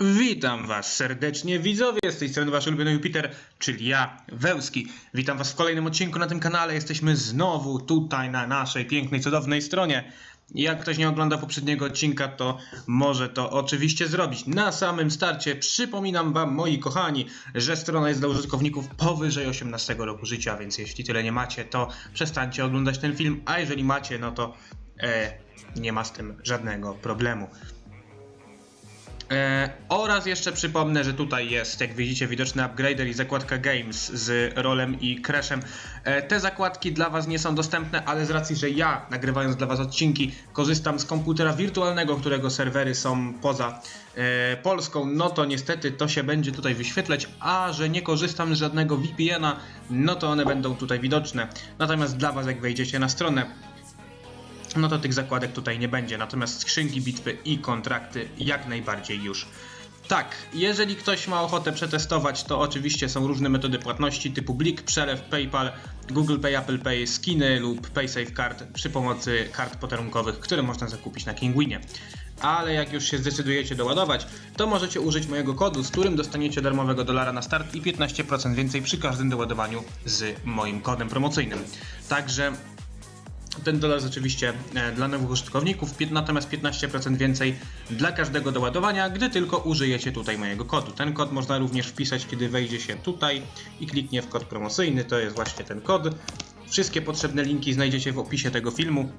Witam Was serdecznie, widzowie, z tej strony Wasz ulubiony Jupiter, czyli ja, Wełski. Witam Was w kolejnym odcinku na tym kanale. Jesteśmy znowu tutaj na naszej pięknej, cudownej stronie. Jak ktoś nie ogląda poprzedniego odcinka, to może to oczywiście zrobić. Na samym starcie przypominam Wam, moi kochani, że strona jest dla użytkowników powyżej 18 roku życia, więc jeśli tyle nie macie, to przestańcie oglądać ten film, a jeżeli macie, no to e, nie ma z tym żadnego problemu. E, oraz jeszcze przypomnę, że tutaj jest, jak widzicie, widoczny upgrader i zakładka Games z rolem i crashem. E, te zakładki dla Was nie są dostępne, ale z racji, że ja nagrywając dla Was odcinki korzystam z komputera wirtualnego, którego serwery są poza e, Polską, no to niestety to się będzie tutaj wyświetlać, a że nie korzystam z żadnego VPN-a, no to one będą tutaj widoczne. Natomiast dla Was, jak wejdziecie na stronę, no to tych zakładek tutaj nie będzie. Natomiast skrzynki bitwy i kontrakty jak najbardziej już. Tak, jeżeli ktoś ma ochotę przetestować, to oczywiście są różne metody płatności typu Blik, przelew, PayPal, Google Pay, Apple Pay, skiny lub PaySafe Card przy pomocy kart podarunkowych, które można zakupić na Kingwinie. Ale jak już się zdecydujecie doładować, to możecie użyć mojego kodu, z którym dostaniecie darmowego dolara na start i 15% więcej przy każdym doładowaniu z moim kodem promocyjnym. Także ten dolar jest oczywiście e, dla nowych użytkowników, natomiast 15% więcej dla każdego doładowania, gdy tylko użyjecie tutaj mojego kodu. Ten kod można również wpisać, kiedy wejdzie się tutaj i kliknie w kod promocyjny, to jest właśnie ten kod. Wszystkie potrzebne linki znajdziecie w opisie tego filmu.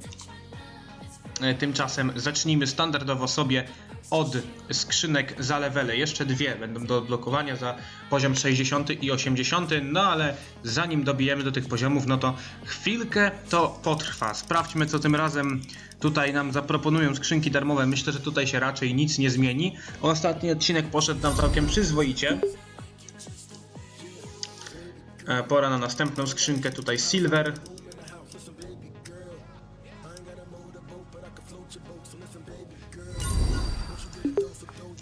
E, Tymczasem zacznijmy standardowo sobie od skrzynek za levele. Jeszcze dwie będą do odblokowania za poziom 60 i 80, no ale zanim dobijemy do tych poziomów, no to chwilkę to potrwa. Sprawdźmy co tym razem tutaj nam zaproponują skrzynki darmowe. Myślę, że tutaj się raczej nic nie zmieni. Ostatni odcinek poszedł nam całkiem przyzwoicie. E, Pora na następną skrzynkę, tutaj Silver.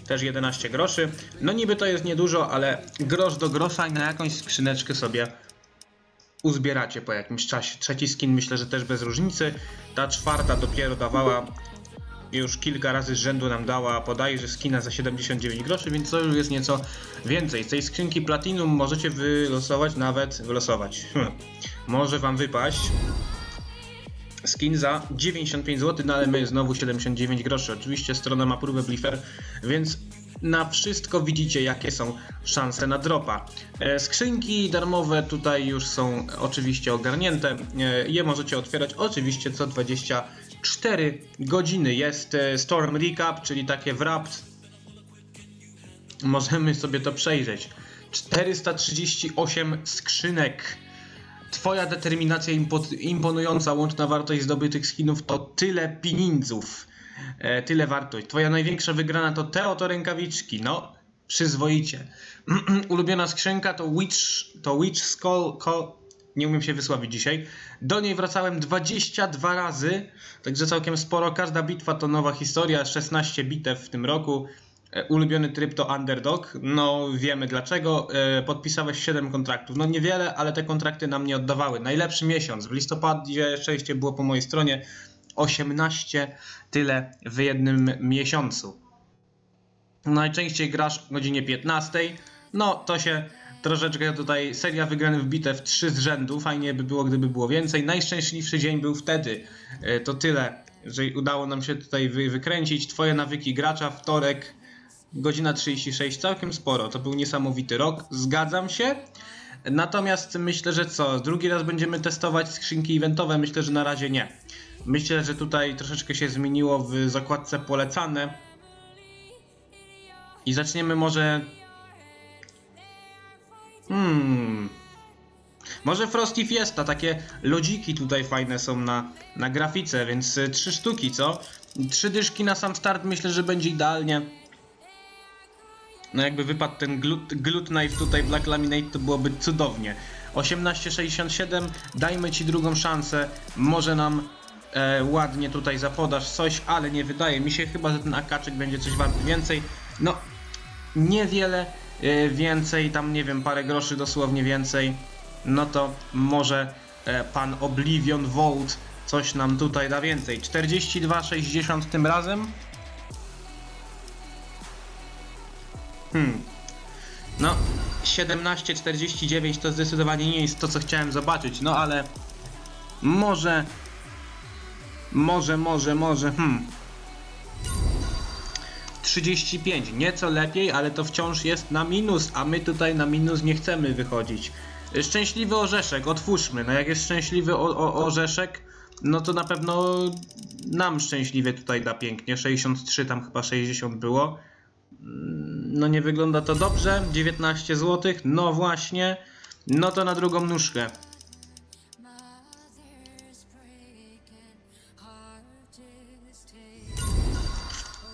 Też 11 groszy. No niby to jest niedużo, ale grosz do grosza i na jakąś skrzyneczkę sobie uzbieracie po jakimś czasie. Trzeci skin myślę, że też bez różnicy. Ta czwarta dopiero dawała już kilka razy z rzędu nam dała podajże skina za 79 groszy, więc to już jest nieco więcej. Z tej skrzynki Platinum możecie wylosować nawet, wylosować, hmm. może wam wypaść skin za 95 zł, no ale my znowu 79 groszy. Oczywiście strona ma próbę Bliffer, więc na wszystko widzicie jakie są szanse na dropa. E, Skrzynki darmowe tutaj już są oczywiście ogarnięte. E, Je możecie otwierać oczywiście co 24 godziny. Jest e, Storm Recap, czyli takie wrapped. Możemy sobie to przejrzeć. 438 skrzynek. Twoja determinacja impo- imponująca, łączna wartość zdobytych skinów to tyle pieniędzów. E, tyle wartość. Twoja największa wygrana to te oto rękawiczki. No, przyzwoicie. Ulubiona skrzynka to Witch, to Witch Skull. Ko- nie umiem się wysławić dzisiaj. Do niej wracałem 22 razy, także całkiem sporo. Każda bitwa to nowa historia. 16 bitew w tym roku. E, Ulubiony tryb to underdog. No wiemy dlaczego. E, Podpisałeś 7 kontraktów. No niewiele, ale te kontrakty nam nie oddawały. Najlepszy miesiąc. W listopadzie szczęście było po mojej stronie. 18 tyle w jednym miesiącu. Najczęściej grasz o godzinie 15. No to się troszeczkę tutaj seria wygranych w bitew 3 z rzędu. Fajnie by było, gdyby było więcej. Najszczęśliwszy dzień był wtedy. E, To tyle, że udało nam się tutaj wy, wykręcić. Twoje nawyki gracza, wtorek, godzina 36, całkiem sporo. To był niesamowity rok, zgadzam się. Natomiast myślę, że co? Drugi raz będziemy testować skrzynki eventowe? Myślę, że na razie nie. Myślę, że tutaj troszeczkę się zmieniło w zakładce polecane. I zaczniemy może. Hmm. Może Frosty Fiesta, takie lodziki tutaj fajne są na, na grafice, więc y, trzy sztuki, co? Trzy dyszki na sam start myślę, że będzie idealnie. No jakby wypadł ten glut, glut knife tutaj Black Laminate to byłoby cudownie. 1867, dajmy ci drugą szansę, może nam e, ładnie tutaj zapodasz coś, ale nie wydaje mi się chyba, że ten akaczek będzie coś wart więcej. No, niewiele e, więcej, tam nie wiem, parę groszy dosłownie więcej, no to może e, pan Oblivion Vault coś nam tutaj da więcej. 42,60 tym razem. Hmm. No, 17,49 to zdecydowanie nie jest to, co chciałem zobaczyć, no ale może, może, może, może, hmm. 35, nieco lepiej, ale to wciąż jest na minus, a my tutaj na minus nie chcemy wychodzić. Szczęśliwy orzeszek, otwórzmy. No jak jest szczęśliwy o, o, orzeszek, no to na pewno nam szczęśliwie tutaj da pięknie. 63, tam chyba 60 było. Mm, No nie wygląda to dobrze. 19 zł, no właśnie. No to na drugą nóżkę.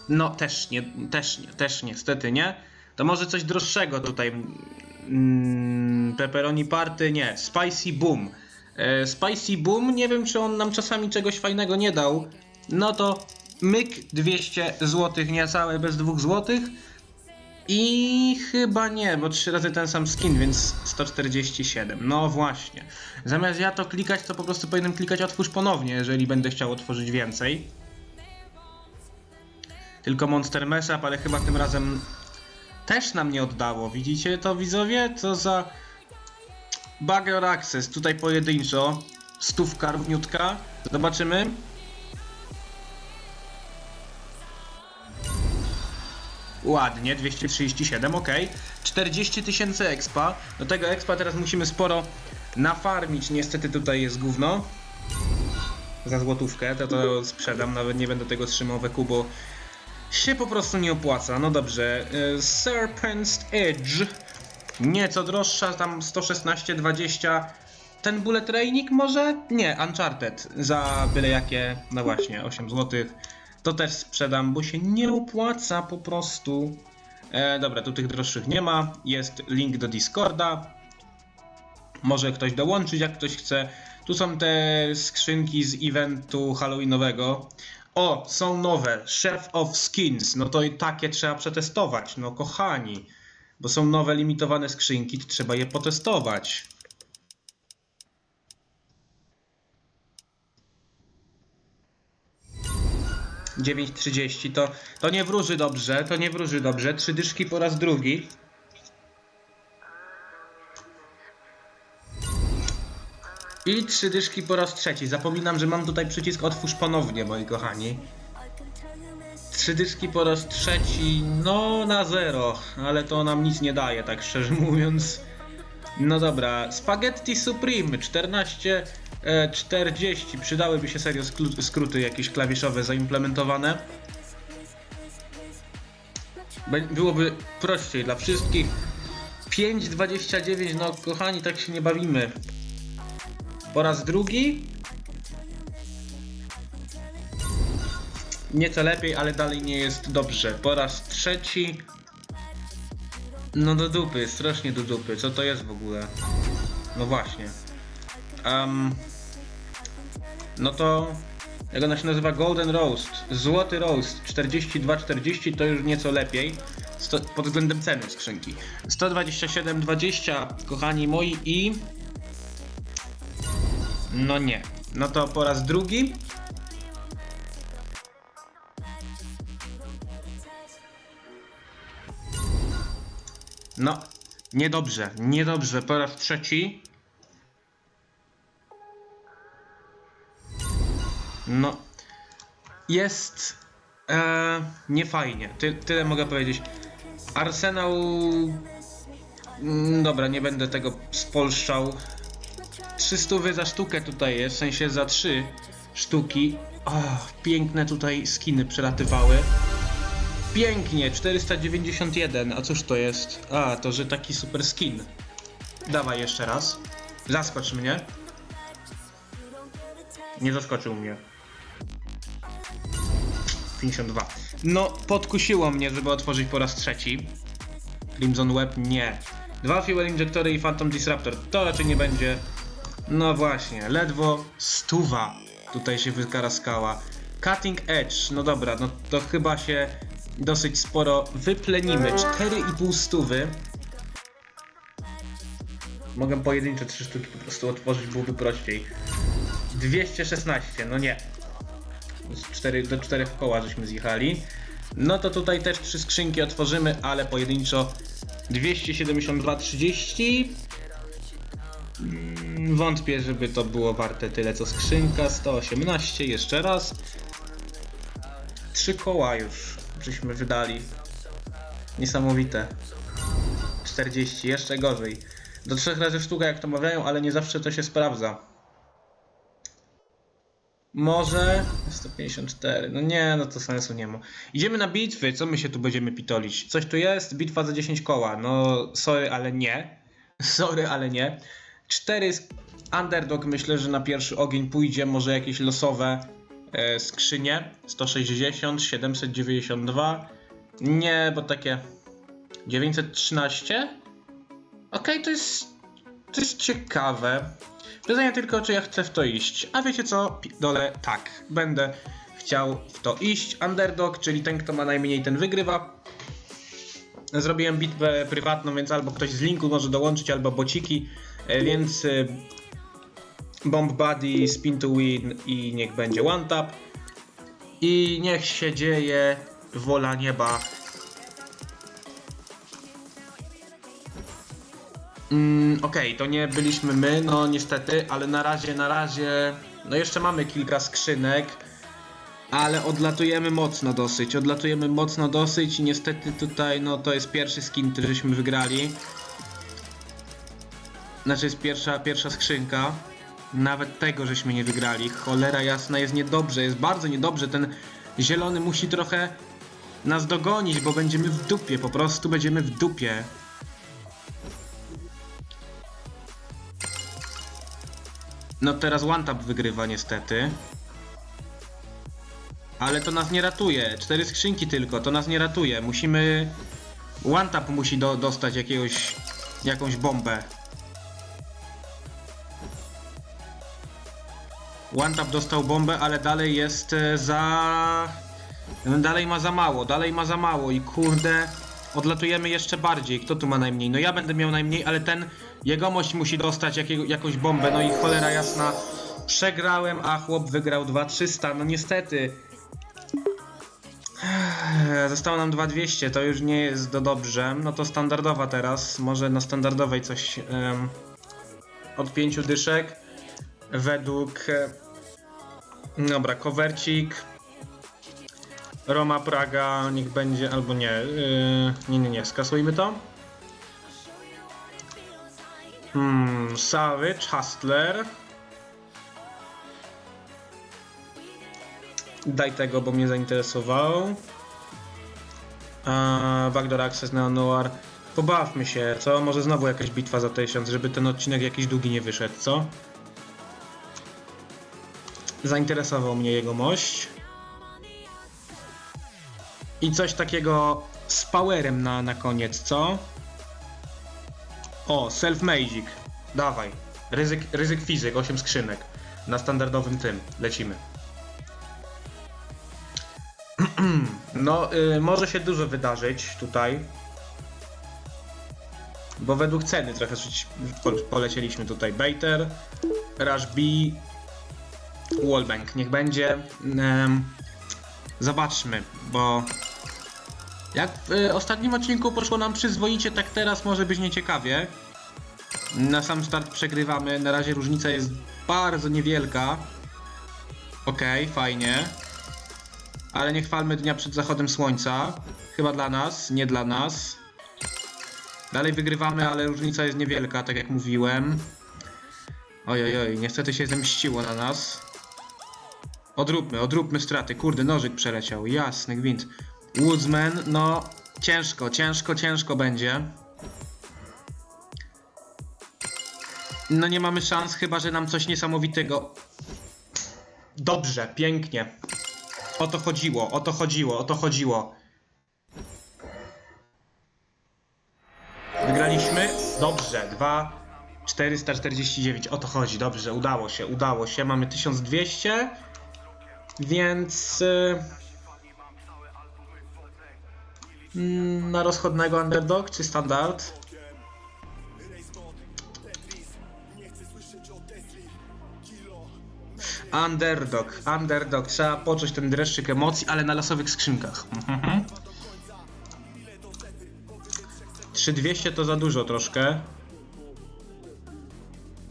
No też nie, też nie, też niestety nie. To może coś droższego tutaj. Mm, pepperoni party, nie. Spicy boom. E, spicy boom, nie wiem czy on nam czasami czegoś fajnego nie dał. No to myk 200 zł, niecałe bez 2 zł. I chyba nie, bo trzy razy ten sam skin, więc 147. No właśnie. Zamiast ja to klikać, to po prostu powinienem klikać otwórz ponownie, jeżeli będę chciał otworzyć więcej. Tylko Monster Mashup, ale chyba tym razem też nam nie oddało. Widzicie to widzowie? Co za Bugger Access. Tutaj pojedynczo. Stówka równiutka. Zobaczymy. Ładnie, 237, ok. 40 tysięcy expa. Do tego expa teraz musimy sporo nafarmić. Niestety tutaj jest gówno. Za złotówkę, to to sprzedam, nawet nie będę tego trzymał we kubo się po prostu nie opłaca. No dobrze, y, Serpent's Edge. Nieco droższa, tam 116,20. Ten Bullet Training może? Nie, Uncharted. Za byle jakie, no właśnie, 8 zł. To też sprzedam, bo się nie opłaca po prostu. E, dobra, tu tych droższych nie ma. Jest link do Discorda. Może ktoś dołączyć, jak ktoś chce. Tu są te skrzynki z eventu halloweenowego. O, są nowe. Chef of Skins. No to i takie trzeba przetestować. No kochani. Bo są nowe limitowane skrzynki, to trzeba je potestować. Dziewięć trzydzieści to, to nie wróży dobrze, to nie wróży dobrze. Trzy dyszki po raz drugi. I trzy dyszki po raz trzeci. Zapominam, że mam tutaj przycisk otwórz ponownie, moi kochani. Trzy dyszki po raz trzeci, no na zero, ale to nam nic nie daje, tak szczerze mówiąc. No dobra, Spaghetti Supreme 14, e, 40. Przydałyby się serio skróty jakieś klawiszowe zaimplementowane. Byłoby prościej dla wszystkich. 5,29, no kochani, tak się nie bawimy. Po raz drugi. Nieco lepiej, ale dalej nie jest dobrze. Po raz trzeci. No do dupy, strasznie do dupy. Co to jest w ogóle? No właśnie. Um, no to. Jak ona się nazywa? Golden Roast. Złoty Roast. 42,40 to już nieco lepiej. Sto, pod względem ceny skrzynki. 127,20 kochani moi i. No nie. No to po raz drugi. No, niedobrze, niedobrze. Po raz trzeci. No, jest e, niefajnie. Ty, tyle mogę powiedzieć. Arsenał. Mm, Dobra, nie będę tego spolszczał. 300 za sztukę tutaj jest, w sensie za 3 sztuki. O, piękne tutaj skiny przelatywały. Pięknie, 491. A cóż to jest? A, to że taki super skin. Dawaj jeszcze raz. Zaskocz mnie. Nie zaskoczył mnie. 52. No, podkusiło mnie, żeby otworzyć po raz trzeci. Crimson Web nie. Dwa Fuel Injectory i Phantom Disruptor. To raczej nie będzie. No właśnie, ledwo stuwa tutaj się wykaraskała. Cutting Edge, no dobra, no to chyba się dosyć sporo wyplenimy. 4,5 stówy. Mogę pojedyncze trzy sztuki po prostu otworzyć, byłoby prościej. 216, no nie. Z 4, do 4 koła żeśmy zjechali. No to tutaj też trzy skrzynki otworzymy, ale pojedynczo 272,30. Mm, Wątpię, żeby to było warte tyle co skrzynka. 118, jeszcze raz. Trzy koła już żeśmy wydali. Niesamowite. 40, jeszcze gorzej. Do trzech razy sztuka jak to mawiają, ale nie zawsze to się sprawdza. Może 154. No nie, no to sensu nie ma. Idziemy na bitwy, co my się tu będziemy pitolić? Coś tu jest? Bitwa za 10 koła. No sorry, ale nie. Sorry, ale nie. 4 sk- underdog myślę, że na pierwszy ogień pójdzie, może jakieś losowe skrzynie. 160, 792. Nie, bo takie 913. Okej, to jest to jest ciekawe. Pytanie tylko, czy ja chcę w to iść. A wiecie co? Dole tak. Będę chciał w to iść. Underdog, czyli ten, kto ma najmniej, ten wygrywa. Zrobiłem bitwę prywatną, więc albo ktoś z linku może dołączyć, albo bociki. E, Więc y, Bomb Buddy, Spin to Win i niech będzie One Tap. I niech się dzieje wola nieba. Mm, Okej, to nie byliśmy my, no niestety, ale na razie, na razie, no jeszcze mamy kilka skrzynek, ale odlatujemy mocno dosyć, odlatujemy mocno dosyć i niestety tutaj, no to jest pierwszy skin, który żeśmy wygrali. Znaczy jest pierwsza, pierwsza skrzynka. Nawet tego żeśmy nie wygrali. Cholera jasna, jest niedobrze, jest bardzo niedobrze. Ten zielony musi trochę nas dogonić, bo będziemy w dupie, po prostu będziemy w dupie. No teraz One Tap wygrywa niestety. Ale to nas nie ratuje. Cztery skrzynki tylko, to nas nie ratuje. Musimy... One Tap musi do, dostać jakiegoś... jakąś bombę. One Tap dostał bombę, ale dalej jest e, za... Dalej ma za mało, dalej ma za mało i kurde... Odlatujemy jeszcze bardziej. Kto tu ma najmniej? No ja będę miał najmniej, ale ten jegomość musi dostać jakiego, jakąś bombę. No i cholera jasna. Przegrałem, a chłop wygrał 2300. No niestety. Zostało nam 2200, to już nie jest do dobrze. No to standardowa teraz. Może na standardowej coś em, od 5 dyszek. Według. Dobra, kowercik. Roma Praga, niech będzie, albo nie. Yy, nie, nie, nie, skasujmy to. Hmm, Savage, Hustler. Daj tego, bo mnie zainteresował. Backdoor Access Neo Noir. Pobawmy się, co? Może znowu jakaś bitwa za tysiąc, żeby ten odcinek jakiś długi nie wyszedł, co? Zainteresował mnie jego mość. I coś takiego z powerem na, na koniec, co? O, self-magic. Dawaj. Ryzyk, ryzyk fizyk, 8 skrzynek. Na standardowym tym. Lecimy. No, y, może się dużo wydarzyć tutaj. Bo według ceny trochę polecieliśmy tutaj. Baiter, Rush B, Wallbang. Niech będzie. Zobaczmy, bo jak w y, ostatnim odcinku poszło nam przyzwoicie, tak teraz może być nieciekawie. Na sam start przegrywamy, na razie różnica jest bardzo niewielka. Okej, fajnie. Ale nie chwalmy dnia przed zachodem słońca. Chyba dla nas, nie dla nas. Dalej wygrywamy, ale różnica jest niewielka, tak jak mówiłem. Oj, oj, oj, niestety się zemściło na nas. Odróbmy, odróbmy straty. Kurde, nożyk przeleciał. Jasny gwint. Woodsman, no ciężko, ciężko, ciężko będzie. No nie mamy szans, chyba że nam coś niesamowitego. Dobrze, pięknie. O to chodziło, o to chodziło, o to chodziło. Wygraliśmy? Dobrze, 2 449, o to chodzi, dobrze, udało się, udało się, mamy 1200, więc y, na rozchodnego underdog czy standard? Underdog, underdog. Trzeba poczuć ten dreszczyk emocji, ale na losowych skrzynkach. Mhm. 3200 to za dużo troszkę.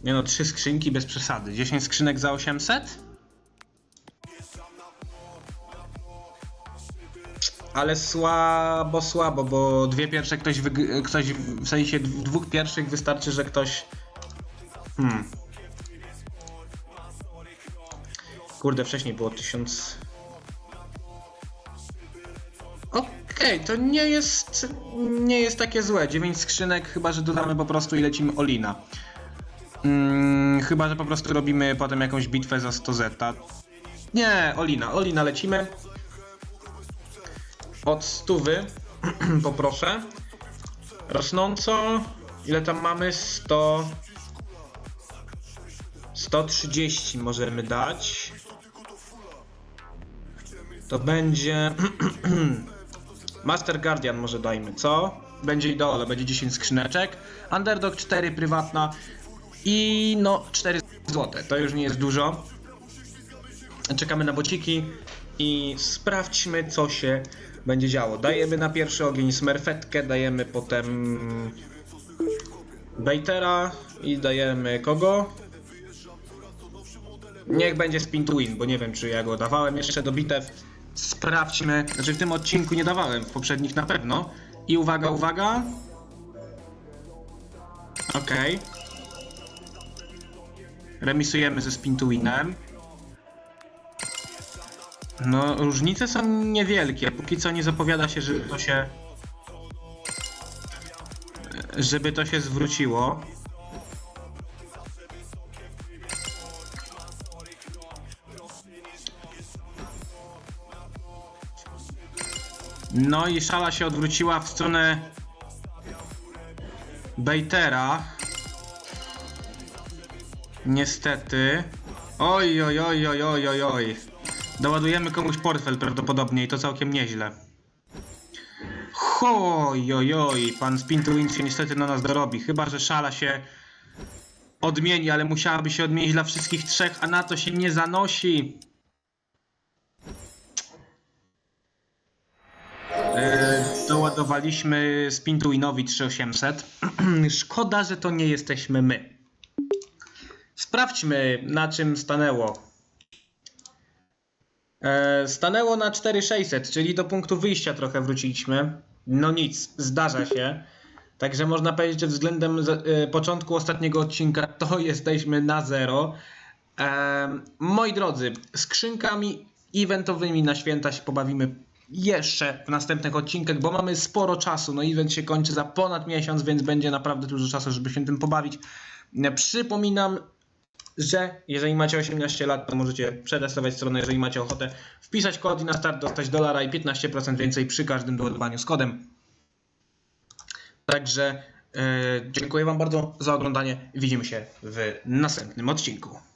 Nie no, 3 skrzynki bez przesady. 10 skrzynek za 800? Ale słabo, słabo, bo dwie pierwsze ktoś, wyg- ktoś w sensie dwóch pierwszych wystarczy, że ktoś... Hmm. Kurde, wcześniej było 1000... Okej, to nie jest, nie jest takie złe. 9 skrzynek, chyba że dodamy po prostu i lecimy Olina. Mm, chyba, że po prostu robimy potem jakąś bitwę za 100 zeta. Nie, Olina, Olina lecimy. Od stówy poproszę. Rosnąco. Ile tam mamy? 100. 130 możemy dać. To będzie. Master Guardian może dajmy, co? Będzie ideolo, będzie 10 skrzyneczek. Underdog 4 prywatna. I no 4 złote. To już nie jest dużo. Czekamy na bociki i sprawdźmy co się będzie działo. Dajemy na pierwszy ogień smerfetkę, dajemy potem Baitera i dajemy kogo? Niech będzie spin bo nie wiem czy ja go dawałem jeszcze do bitew. Sprawdźmy, znaczy w tym odcinku nie dawałem, w poprzednich na pewno. I uwaga, uwaga. Okej. Remisujemy ze spin. No, różnice są niewielkie. Póki co nie zapowiada się, żeby to się. Żeby to się zwróciło. No i szala się odwróciła w stronę Baitera. Niestety. Oj, oj, oj, oj, oj, oj. Doładujemy komuś portfel prawdopodobnie i to całkiem nieźle. Hoj, oj, oj, pan Spintwin się niestety na nas dorobi. Chyba, że szala się odmieni, ale musiałaby się odmienić dla wszystkich trzech, a na to się nie zanosi. E, doładowaliśmy Spintuinowi 3800. Szkoda, że to nie jesteśmy my. Sprawdźmy, na czym stanęło. E, stanęło na 4600, czyli do punktu wyjścia trochę wróciliśmy. No nic, zdarza się. Także można powiedzieć, że względem e, początku ostatniego odcinka to jesteśmy na zero. E, moi drodzy, skrzynkami eventowymi na święta się pobawimy jeszcze w następnych odcinkach, bo mamy sporo czasu. No event się kończy za ponad miesiąc, więc będzie naprawdę dużo czasu, żeby się tym pobawić. Przypominam, że jeżeli macie 18 lat, to możecie przetestować stronę, jeżeli macie ochotę wpisać kod i na start dostać dolara i 15% więcej przy każdym doładowaniu z kodem. Także e, dziękuję Wam bardzo za oglądanie. Widzimy się w następnym odcinku.